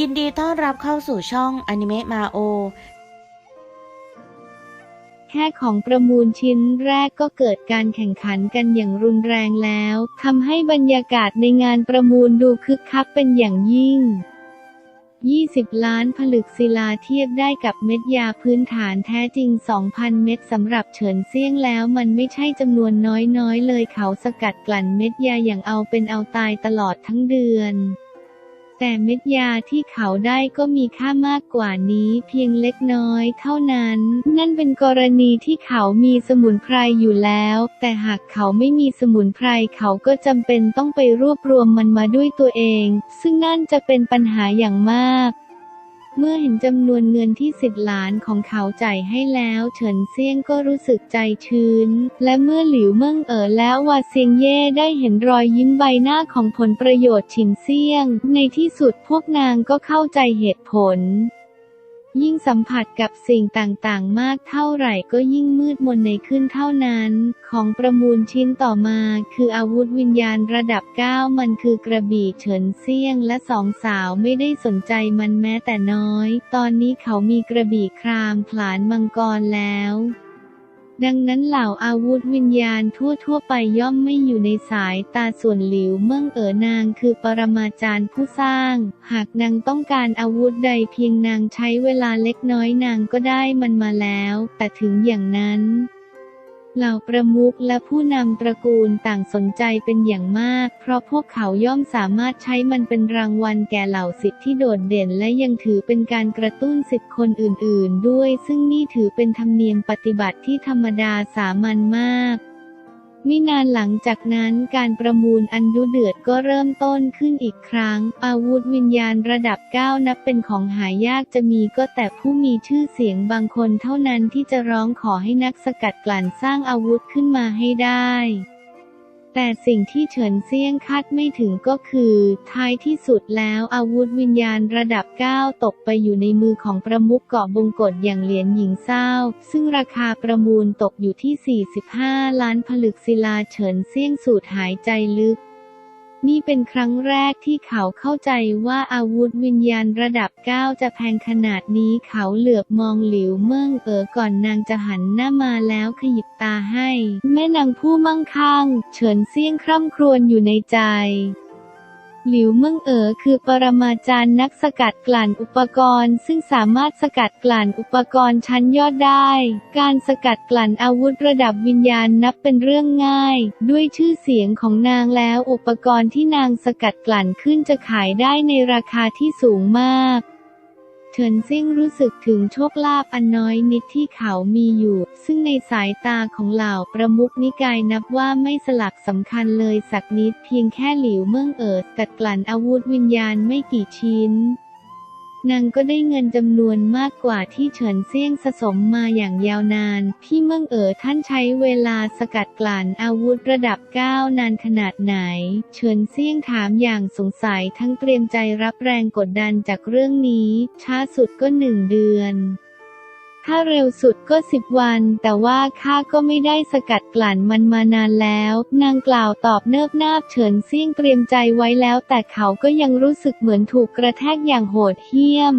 ยินดีต้อนรับเข้าสู่ช่องอนิเมะมาโอ แค่ของประมูลชิ้นแรกก็เกิดการแข่งขันกันอย่างรุนแรงแล้วทำให้บรรยากาศในงานประมูลดูคึกคักเป็นอย่างยิ่ง 20 ล้านผลึกศิลาเทียบได้กับเม็ดยาพื้นฐานแท้จริง 2,000 เม็ดสำหรับเฉินเซี่ยงแล้วมันไม่ใช่จำนวนน้อยๆ เลยเขาสกัดกลั่นเม็ดยาอย่างเอาเป็นเอาตายตลอดทั้งเดือน แต่เม็ดยาที่เขาได้ก็มีค่ามากกว่านี้เพียงเล็กน้อยเท่านั้น นั่นเป็นกรณีที่เขามีสมุนไพรอยู่แล้ว แต่หากเขาไม่มีสมุนไพรเขาก็จำเป็นต้องไปรวบรวมมันมาด้วยตัวเอง ซึ่งนั่นจะเป็นปัญหาอย่างมาก เมื่อเห็นจำนวนเงินที่สิบล้านของเขาจ่ายให้แล้ว เฉินเซียงก็รู้สึกใจชื้น และเมื่อหลิวเมิ่งเอ๋อแล้ววาเซียงเย่ได้เห็นรอยยิ้มใบหน้าของผลประโยชน์ฉินเซียง ในที่สุดพวกนางก็เข้าใจเหตุผล ยิ่งสัมผัสกับสิ่งต่างๆ มากเท่าไหร่ก็ยิ่งมืดมนในขึ้นเท่านั้น ของประมูลชิ้นต่อมา คืออาวุธวิญญาณระดับ 9 มันคือกระบี่เฉินเซี่ยงและสองสาวไม่ได้สนใจมันแม้แต่น้อย ตอนนี้เขามีกระบี่ครามผลานมังกรแล้ว ดังนั้นเหล่าอาวุธวิญญาณทั่วๆไปย่อมไม่อยู่ในสายตาส่วนหลิวเมื่งเอ๋อนางคือปรมาจารย์ผู้สร้าง หากนางต้องการอาวุธใดเพียงนางใช้เวลาเล็กน้อยนางก็ได้มันมาแล้ว แต่ถึงอย่างนั้น เหล่าประมุขและผู้นำตระกูลต่างสนใจเป็นอย่างมาก เพราะพวกเขาย่อมสามารถใช้มันเป็นรางวัลแก่เหล่าสิทธิ์ที่โดดเด่น และยังถือเป็นการกระตุ้นสิทธิ์คนอื่น ๆ ด้วย ซึ่งนี่ถือเป็นธรรมเนียมปฏิบัติที่ธรรมดาสามัญมาก มินานหลังจากนั้นการประมูลอันดุเดือดก็เริ่มต้นขึ้นอีกครั้ง อาวุธวิญญาณระดับ 9 นับเป็นของหายากจะมีก็แต่ผู้มีชื่อเสียงบางคนเท่านั้นที่จะร้องขอให้นักสกัดกลั่นสร้างอาวุธขึ้นมาให้ได้ แต่สิ่งที่เฉินเซียงคาดไม่ถึงก็คือ ท้ายที่สุดแล้วอาวุธวิญญาณระดับ 9 ตกไปอยู่ในมือของประมุขเกาะบงกฎอย่างเหรียญหญิงเศร้า ซึ่งราคาประมูลตกอยู่ที่ 45 ล้านผลึกศิลาเฉินเซียงสูดหายใจลึก นี่เป็นครั้งแรกที่เขาเข้าใจว่าอาวุธวิญญาณระดับ 9 จะแพงขนาดนี้เขาเหลือบมองหลิวเมิ่งเอ๋อก่อนนางจะหันหน้ามาแล้วขยิบตาให้ แม่นางผู้มั่งคั่ง เฉินเซี่ยงคร่ำครวญอยู่ในใจ หลิวเมิ่งเอ๋อคือปรมาจารย์นักสกัดกลั่นอุปกรณ์ ซึ่งสามารถสกัดกลั่นอุปกรณ์ชั้นยอดได้ การสกัดกลั่นอาวุธระดับวิญญาณนับเป็นเรื่องง่าย ด้วยชื่อเสียงของนางแล้วอุปกรณ์ที่นางสกัดกลั่นขึ้นจะขายได้ในราคาที่สูงมาก เฉินซิ่งรู้สึกถึงโชคลาภอันน้อยนิดที่เขามีอยู่ ซึ่งในสายตาของเหล่าประมุขนิกายนับว่าไม่สลักสำคัญเลยสักนิดเพียงแค่หลิวเมิ่งเอิดกัดกลั่นอาวุธวิญญาณไม่กี่ชิ้น นางก็ได้เงินจำนวนมากกว่าที่เฉินเซี่ยงสะสมมาอย่างยาวนาน พี่เมิ่งเอ๋อท่านใช้เวลาสกัดกลั่นอาวุธระดับ 9 นานขนาดไหน เฉินเซี่ยงถามอย่างสงสัยทั้งเตรียมใจรับแรงกดดันจากเรื่องนี้ ช้าสุดก็หนึ่งเดือน ถ้าเร็วสุดก็สิบวัน แต่ว่าข้าก็ไม่ได้สกัดกลั่นมันมานานแล้ว นางกล่าวตอบเนิบนาบเฉินเซี่ยงเตรียมใจไว้แล้ว แต่เขาก็ยังรู้สึกเหมือนถูกกระแทกอย่างโหดเหี้ยม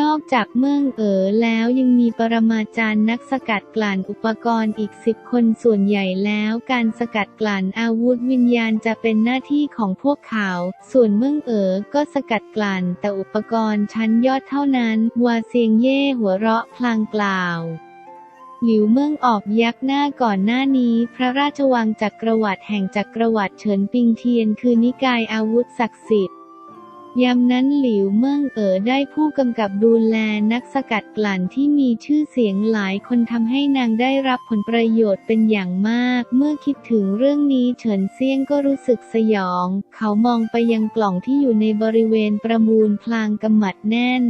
นอกจากเมืองเอ๋อแล้วยังมีปรมาจารย์นักสกัดกลั่นอุปกรณ์อีกสิบคนส่วนใหญ่แล้วการสกัดกลั่นอาวุธวิญญาณจะเป็นหน้าที่ของพวกเขา ส่วนเมืองเอ๋อก็สกัดกลั่นแต่อุปกรณ์ชั้นยอดเท่านั้น วาเซียงเย่หัวเราะพลางกล่าวหลิวเมืองออกยักหน้าก่อนหน้านี้ พระราชวังจักรวรรดิแห่งจักรวรรดิเฉินปิงเทียนคือนิกายอาวุธศักดิ์สิทธิ์ ยามนั้นหลิวเมิ่งเอ๋อได้ผู้กำกับดูแลนักสกัดกลั่นที่มีชื่อเสียงหลายคนทำให้นางได้รับผลประโยชน์เป็นอย่างมาก เมื่อคิดถึงเรื่องนี้เฉินเซียงก็รู้สึกสยอง เขามองไปยังกล่องที่อยู่ในบริเวณประมูลพลางกำมัดแน่น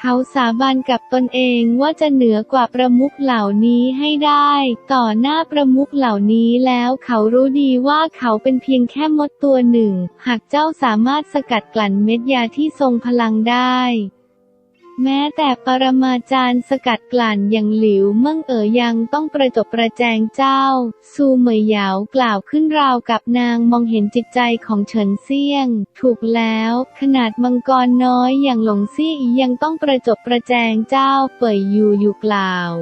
เขาสาบานกับตนเองว่าจะเหนือกว่าประมุขเหล่านี้ให้ได้ ต่อหน้าประมุขเหล่านี้แล้วเขารู้ดีว่าเขาเป็นเพียงแค่มดตัวหนึ่ง หากเจ้าสามารถสกัดกลั่นเม็ดยาที่ทรงพลังได้ แม้แต่ปรมาจารย์สกัดกลั่นอย่างหลิวเมิ่งเอ๋อยังต้องประจบประแจงเจ้า ซูเหมยหยาวกล่าวขึ้นราวกับนางมองเห็นจิตใจของเฉินเซี่ยง ถูกแล้ว ขนาดมังกรน้อยอย่างหลงซี่ยังต้องประจบประแจงเจ้า เป่ยอยู่อยู่กล่าว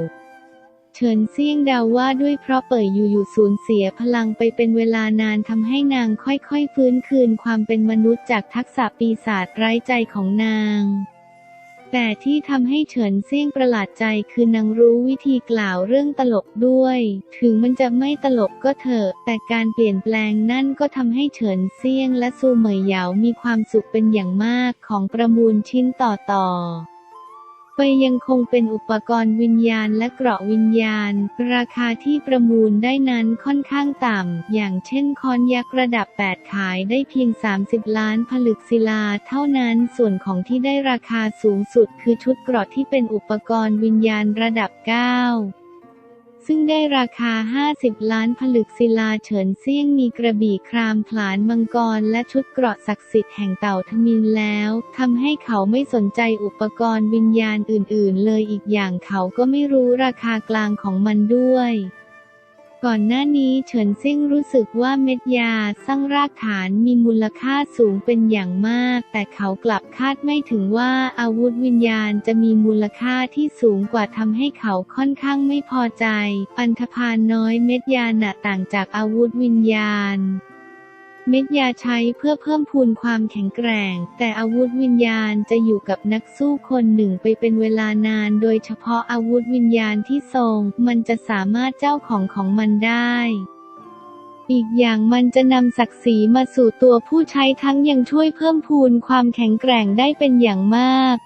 เฉินเซี่ยงเดาว่าด้วยเพราะเป่ยอยู่อยู่สูญเสียพลังไปเป็นเวลานานทำให้นางค่อยๆฟื้นคืนความเป็นมนุษย์จากทักษะปีศาจไร้ใจของนาง แต่ที่ทำให้เฉินเซี่ยงประหลาดใจคือนางรู้วิธีกล่าวเรื่องตลกด้วย ถึงมันจะไม่ตลกก็เถอะ แต่การเปลี่ยนแปลงนั่นก็ทำให้เฉินเซี่ยงและซูเหมยเหยามีความสุขเป็นอย่างมากของประมูลชิ้นต่อต่อ ไปยังคงเป็นอุปกรณ์วิญญาณและเกราะวิญญาณ ราคาที่ประมูลได้นั้นค่อนข้างต่ำ อย่างเช่นคอนยักษ์ระดับ 8 ขายได้เพียง 30 ล้านผลึกศิลาเท่านั้นส่วนของที่ได้ราคาสูงสุดคือชุดเกราะที่เป็นอุปกรณ์วิญญาณระดับ 9 ซึ่งได้ราคา 50 ล้านผลึกศิลาเฉินเซี่ยงมีกระบี่ครามผลานมังกร และชุดเกราะศักดิ์สิทธิ์แห่งเต่าทมินแล้วทำให้เขาไม่สนใจอุปกรณ์วิญญาณอื่น ๆ เลยอีกอย่างเขาก็ไม่รู้ราคากลางของมันด้วย ก่อนหน้านี้เฉินเซี่ยงรู้สึกว่าเม็ดยาสร้างรากฐานมีมูลค่าสูงเป็นอย่างมาก แต่เขากลับคาดไม่ถึงว่าอาวุธวิญญาณจะมีมูลค่าที่สูงกว่าทำให้เขาค่อนข้างไม่พอใจ อันธพาลน้อยเม็ดยาหนะต่างจากอาวุธวิญญาณ เม็ดยาใช้เพื่อเพิ่มพูนความแข็งแกร่ง แต่อาวุธวิญญาณจะอยู่กับนักสู้คนหนึ่งไปเป็นเวลานาน โดยเฉพาะอาวุธวิญญาณที่ทรง มันจะสามารถเจ้าของของมันได้อีกอย่างมันจะนำศักดิ์ศรีมาสู่ตัวผู้ใช้ทั้งยังช่วยเพิ่มพูนความแข็งแกร่งได้เป็นอย่างมาก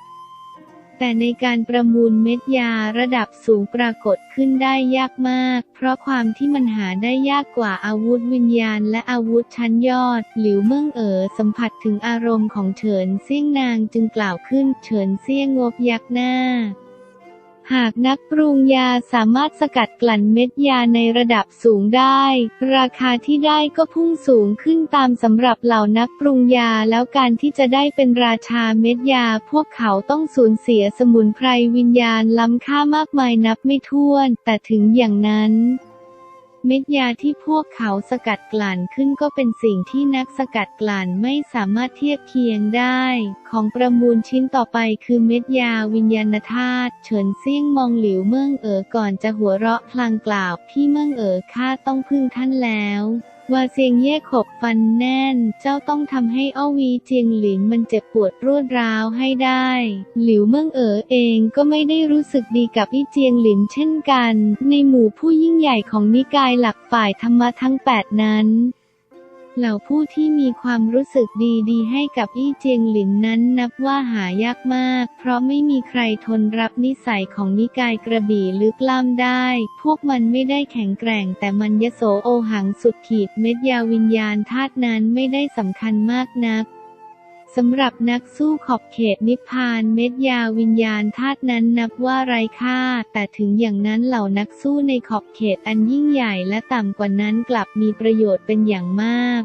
แต่ในการประมูลเม็ดยาระดับสูงปรากฏขึ้นได้ยากมาก เพราะความที่มันหาได้ยากกว่าอาวุธวิญญาณและอาวุธชั้นยอด หลิวเมิ่งเอ๋อสัมผัสถึงอารมณ์ของเฉินเซี่ยงนางจึงกล่าวขึ้น เฉินเซี่ยงงบยักหน้า หากนักปรุงยาสามารถสกัดกลั่นเม็ดยาในระดับสูงได้ ราคาที่ได้ก็พุ่งสูงขึ้นตามสำหรับเหล่านักปรุงยาแล้วการที่จะได้เป็นราชาเม็ดยา พวกเขาต้องสูญเสียสมุนไพรวิญญาณล้ำค่ามากมายนับไม่ถ้วน แต่ถึงอย่างนั้น เม็ดยาที่พวกเขาสกัดกลั่นขึ้นก็เป็นสิ่งที่นักสกัดกลั่นไม่สามารถเทียบเคียงได้ ของประมูลชิ้นต่อไปคือเม็ดยาวิญญาณธาตุเฉินเซี่ยงมองหลิวเมืองเอ๋อก่อนจะหัวเราะพลางกล่าว พี่เมืองเอ๋อข้าต้องพึ่งท่านแล้ว ว่าเซียงเย่ขบฟันแน่น เจ้าต้องทำให้อ้อวีเจียงหลิงมันเจ็บปวดรวดร้าวให้ได้ หลิวเมิ่งเอ๋อเองก็ไม่ได้รู้สึกดีกับอี้เจียงหลินเช่นกัน ในหมู่ผู้ยิ่งใหญ่ของนิกายหลักฝ่ายธรรมะทั้งแปดนั้น เหล่าผู้ที่มีความรู้สึกดีๆ ให้กับอี้เจียงหลินนั้นนับว่าหายากมาก เพราะไม่มีใครทนรับนิสัยของนิกายกระบี่ลึกล้ำได้ พวกมันไม่ได้แข็งแกร่ง แต่มันยโสโอหังสุดขีดเม็ดยาวิญญาณธาตุนั้นไม่ได้สำคัญมากนัก สำหรับนักสู้ขอบเขตนิพพานเม็ดยาวิญญาณธาตุนั้นนับว่าไร้ค่า แต่ถึงอย่างนั้นเหล่านักสู้ในขอบเขตอันยิ่งใหญ่และต่ำกว่านั้นกลับมีประโยชน์เป็นอย่างมาก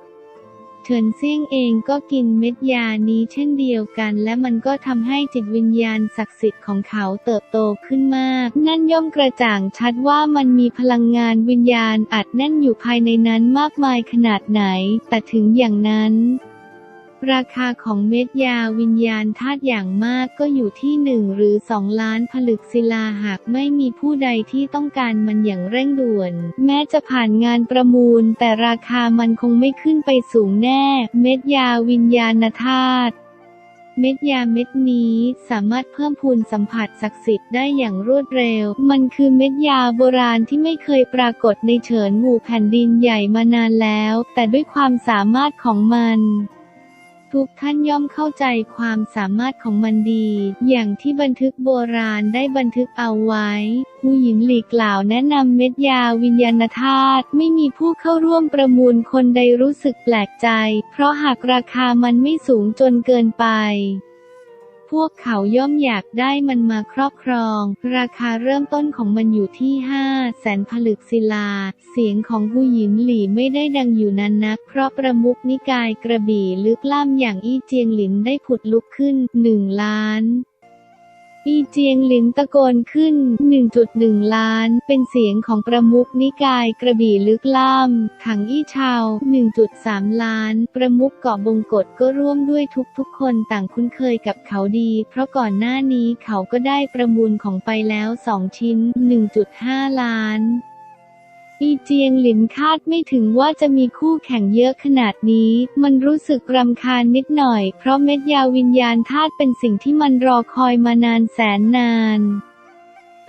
เฉินเซี่ยงเองก็กินเม็ดยานี้เช่นเดียวกัน และมันก็ทำให้จิตวิญญาณศักดิ์สิทธิ์ของเขาเติบโตขึ้นมาก นั่นย่อมกระจ่างชัดว่ามันมีพลังงานวิญญาณอัดแน่นอยู่ภายในนั้นมากมายขนาดไหน แต่ถึงอย่างนั้น ราคาของเม็ดยาวิญญาณธาตุอย่างมากก็อยู่ที่หนึ่งหรือสองล้านผลึกศิลาหากไม่มีผู้ใดที่ต้องการมันอย่างเร่งด่วน แม้จะผ่านงานประมูล แต่ราคามันคงไม่ขึ้นไปสูงแน่ เม็ดยาวิญญาณธาตุเม็ดยาเม็ดนี้สามารถเพิ่มพูนสัมผัสศักดิ์สิทธิ์ได้อย่างรวดเร็ว มันคือเม็ดยาโบราณที่ไม่เคยปรากฏในเฉินหมู่แผ่นดินใหญ่มานานแล้ว แต่ด้วยความสามารถของมัน ทุกท่านย่อมเข้าใจความสามารถของมันดี อย่างที่บันทึกโบราณได้บันทึกเอาไว้ ผู้หญิงหลีกล่าวแนะนำเม็ดยาวิญญาณธาตุไม่มีผู้เข้าร่วมประมูลคนใดรู้สึกแปลกใจ เพราะหากราคามันไม่สูงจนเกินไป พวกเขาย่อมอยากได้มันมาครอบครอง ราคาเริ่มต้นของมันอยู่ที่ห้าแสนผลึกศิลา เสียงของผู้หยินหลี่ไม่ได้ดังอยู่นานนัก เพราะประมุขนิกายกระบี่ลึกล่ามอย่างอี้เจียงหลินได้ผุดลุกขึ้นหนึ่งล้าน อีเจียงหลินตะโกนขึ้น 1.1 ล้าน เป็นเสียงของประมุขนิกายกระบี่ลึกล่ามถังอี้ชาว 1.3 ล้าน ประมุขเกาะบงกฎก็ร่วมด้วยทุกๆ คนต่างคุ้นเคยกับเขาดี เพราะก่อนหน้านี้เขาก็ได้ประมูลของไปแล้ว 2 ชิ้น 1.5 ล้าน อีเจียงหลินคาดไม่ถึงว่าจะมีคู่แข่งเยอะขนาดนี้ มันรู้สึกรำคาญนิดหน่อย เพราะเม็ดยาวิญญาณธาตุเป็นสิ่งที่มันรอคอยมานานแสนนาน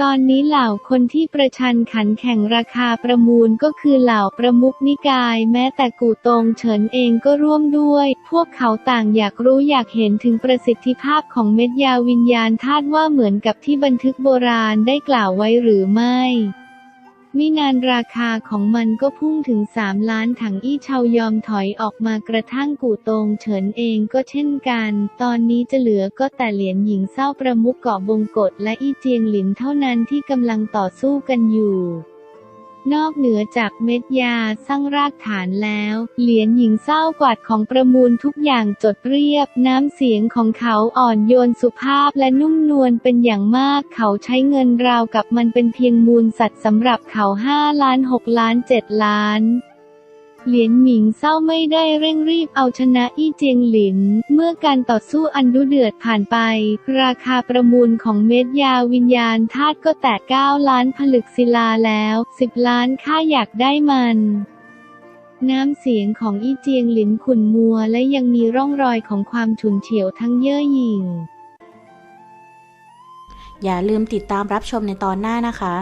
ตอนนี้เหล่าคนที่ประชันขันแข่งราคาประมูลก็คือเหล่าประมุขนิกาย แม้แต่กูตงเฉินเองก็ร่วมด้วย พวกเขาต่างอยากรู้อยากเห็นถึงประสิทธิภาพของเม็ดยาวิญญาณธาตุว่าเหมือนกับที่บันทึกโบราณได้กล่าวไว้หรือไม่ ไม่นานราคาของมันก็พุ่งถึง 3 ล้านถังอี้เชายอมถอยออกมากระทั่งกู่ตงเฉินเองก็เช่นกัน ตอนนี้จะเหลือก็แต่เหรียญหญิงเศร้าประมุกเกาะบงกฎและอี้เจียงหลินเท่านั้นที่กำลังต่อสู้กันอยู่ นอกเหนือจากเม็ดยาสร้างรากฐานแล้ว เหรียญหญิงเศร้ากวาดของประมูลทุกอย่างจดเรียบ น้ำเสียงของเขาอ่อนโยนสุภาพและนุ่มนวลเป็นอย่างมาก เขาใช้เงินราวกับมันเป็นเพียงมูลสัตว์สำหรับเขาห้าล้านหกล้านเจ็ดล้าน เหรียญหมิงเศร้าไม่ได้เร่งรีบเอาชนะอี้เจียงหลิน เมื่อการต่อสู้อันดุเดือดผ่านไป ราคาประมูลของเม็ดยาวิญญาณธาตุก็แตะ 9 ล้านผลึกศิลาแล้ว 10 ล้านค่าอยากได้มันน้ำเสียงของอี้เจียงหลินขุนมัวและยังมีร่องรอยของความฉุนเฉียวทั้งเย่อหยิ่ง อย่าลืมติดตามรับชมในตอนหน้านะคะ